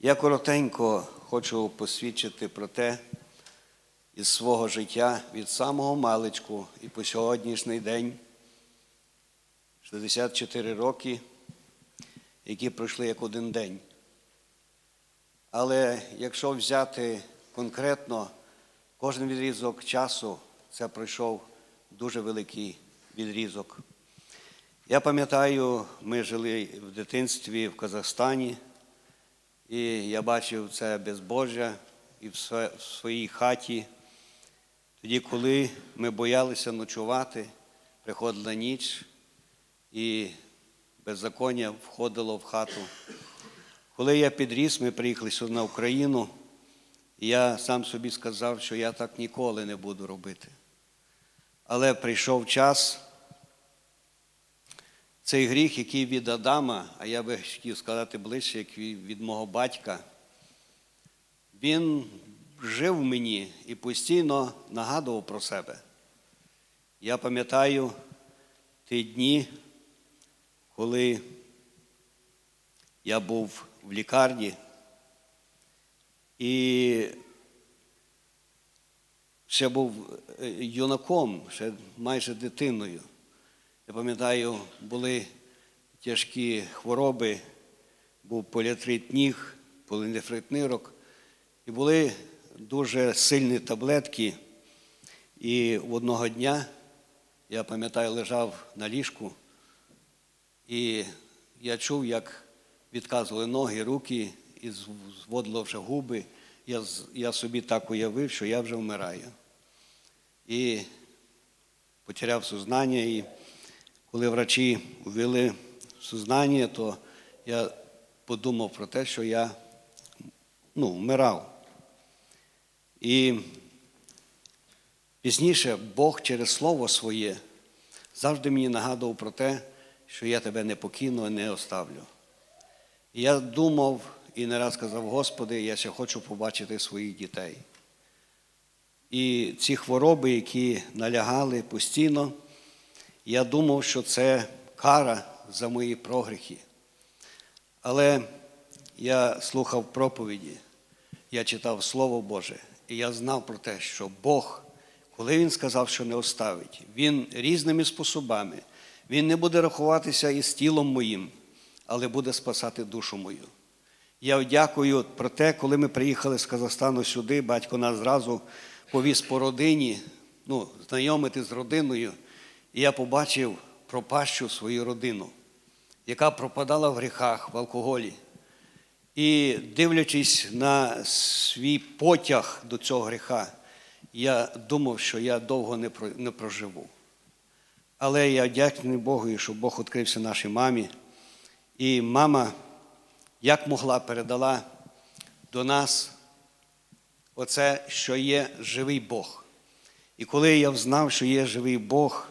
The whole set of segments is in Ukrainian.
Я коротенько хочу посвідчити про те із свого життя від самого маличку і по сьогоднішній день, 64 роки, які пройшли як один день. Але якщо взяти конкретно кожен відрізок часу, це пройшов дуже великий відрізок. Я пам'ятаю, ми жили в дитинстві в Казахстані, і я бачив це безбожжя і в своїй хаті. Тоді, коли ми боялися ночувати, приходила ніч, і беззаконня входило в хату. Коли я підріс, ми приїхали сюди на Україну, і я сам собі сказав, що я так ніколи не буду робити. Але прийшов час, цей гріх, який від Адама, а я би хотів сказати ближче, як від мого батька, він жив в мені і постійно нагадував про себе. Я пам'ятаю ті дні, коли я був в лікарні, і ще був е, юнаком, ще майже дитиною. Я пам'ятаю, були тяжкі хвороби, був поліатрит ніг, полінефрит нирок, і були дуже сильні таблетки. І одного дня, я пам'ятаю, лежав на ліжку, і я чув, як відказували ноги, руки, і зводило вже губи. Я, я собі так уявив, що я вже вмираю. І потеряв сознання. І коли врачі ввели сознання, то я подумав про те, що я ну, вмирав. І пізніше Бог через Слово своє завжди мені нагадував про те, що я тебе не покину, не оставлю. І я думав і не раз казав, Господи, я ще хочу побачити своїх дітей. І ці хвороби, які налягали постійно, я думав, що це кара за мої прогріхи. Але я слухав проповіді, я читав Слово Боже, і я знав про те, що Бог, коли Він сказав, що не оставить, Він різними способами, Він не буде рахуватися із тілом моїм, але буде спасати душу мою. Я дякую про те, коли ми приїхали з Казахстану сюди, батько нас зразу повіз по родині, ну, знайомити з родиною, і я побачив пропащу свою родину, яка пропадала в гріхах, в алкоголі. І дивлячись на свій потяг до цього гріха, я думав, що я довго не проживу. Але я вдячний Богу, що Бог відкрився нашій мамі. І мама, як могла, передала до нас оце, що є живий Бог. І коли я взнав, що є живий Бог,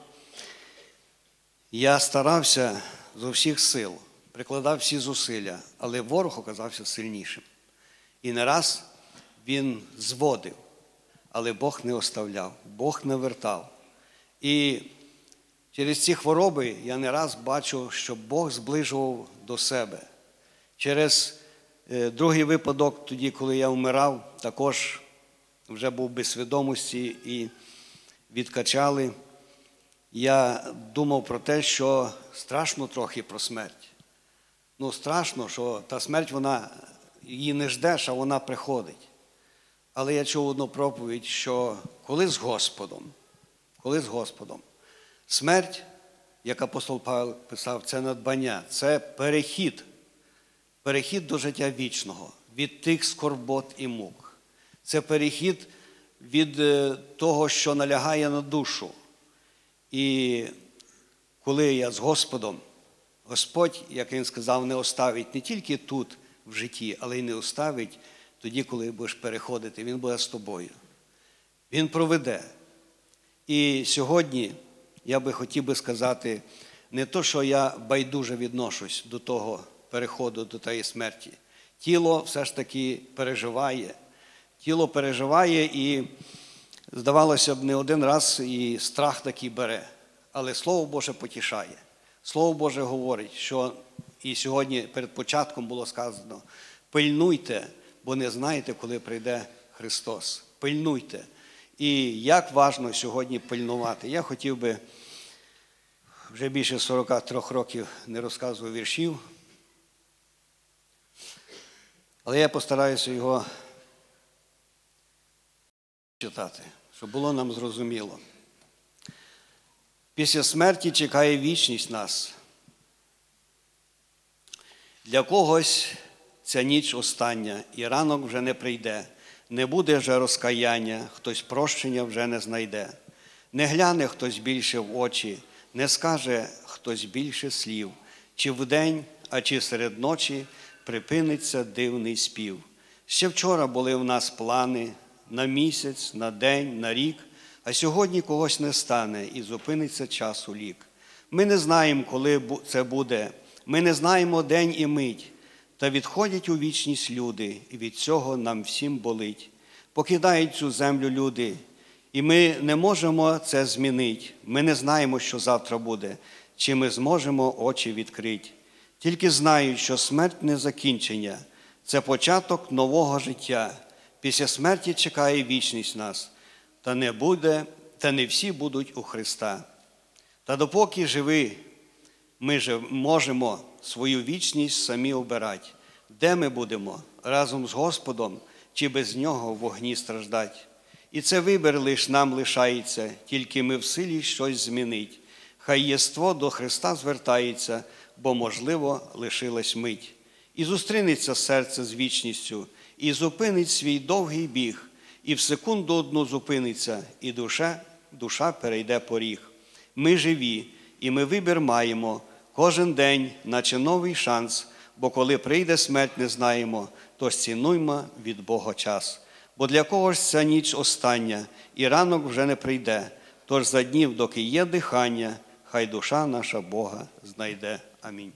я старався з усіх сил, прикладав всі зусилля, але ворог оказався сильнішим. І не раз він зводив, але Бог не оставляв, Бог не вертав. І через ці хвороби я не раз бачу, що Бог зближував до себе. Через е, другий випадок, тоді, коли я вмирав, також вже був без свідомості і відкачали. Я думав про те, що страшно трохи про смерть. Ну, страшно, що та смерть, вона її не ждеш, а вона приходить. Але я чув одну проповідь, що коли з Господом, коли з Господом, смерть, як апостол Павло писав, це надбання, це перехід, перехід до життя вічного, від тих скорбот і мук. Це перехід від е, того, що налягає на душу. І коли я з Господом, Господь, як він сказав, не оставить не тільки тут в житті, але й не оставить тоді, коли будеш переходити, Він буде з тобою. Він проведе. І сьогодні я би хотів би сказати не то, що я байдуже відношусь до того переходу, до тієї смерті. Тіло все ж таки переживає. Тіло переживає і, здавалося б, не один раз і страх такий бере. Але Слово Боже потішає. Слово Боже говорить, що і сьогодні перед початком було сказано пильнуйте, бо не знаєте, коли прийде Христос. Пильнуйте. І як важно сьогодні пильнувати. Я хотів би вже більше 43 років не розказував віршів, але я постараюся його читати, щоб було нам зрозуміло. Після смерті чекає вічність нас. Для когось ця ніч остання, і ранок вже не прийде, не буде вже розкаяння, хтось прощення вже не знайде. Не гляне хтось більше в очі, не скаже хтось більше слів, чи вдень, а чи серед ночі припиниться дивний спів. Ще вчора були в нас плани на місяць, на день, на рік, а сьогодні когось не стане і зупиниться час у лік. Ми не знаємо, коли це буде, ми не знаємо день і мить, та відходять у вічність люди, і від цього нам всім болить. Покидають цю землю люди, і ми не можемо це змінити. Ми не знаємо, що завтра буде, чи ми зможемо очі відкрити. Тільки знають, що смерть не закінчення, це початок нового життя. Після смерті чекає вічність нас, та не буде, та не всі будуть у Христа. Та допоки живі, ми же можемо свою вічність самі обирати, де ми будемо разом з Господом чи без нього в вогні страждать. І це вибір лиш нам лишається, тільки ми в силі щось змінить. Хай єство до Христа звертається, бо, можливо, лишилась мить. І зустрінеться серце з вічністю, і зупинить свій довгий біг, і в секунду одну зупиниться, і душа, душа перейде поріг. Ми живі, і ми вибір маємо кожен день, наче новий шанс, бо коли прийде смерть, не знаємо, тож цінуймо від Бога час. Бо для когось ця ніч остання, і ранок вже не прийде. Тож за днів, доки є дихання, хай душа наша Бога знайде. Амінь.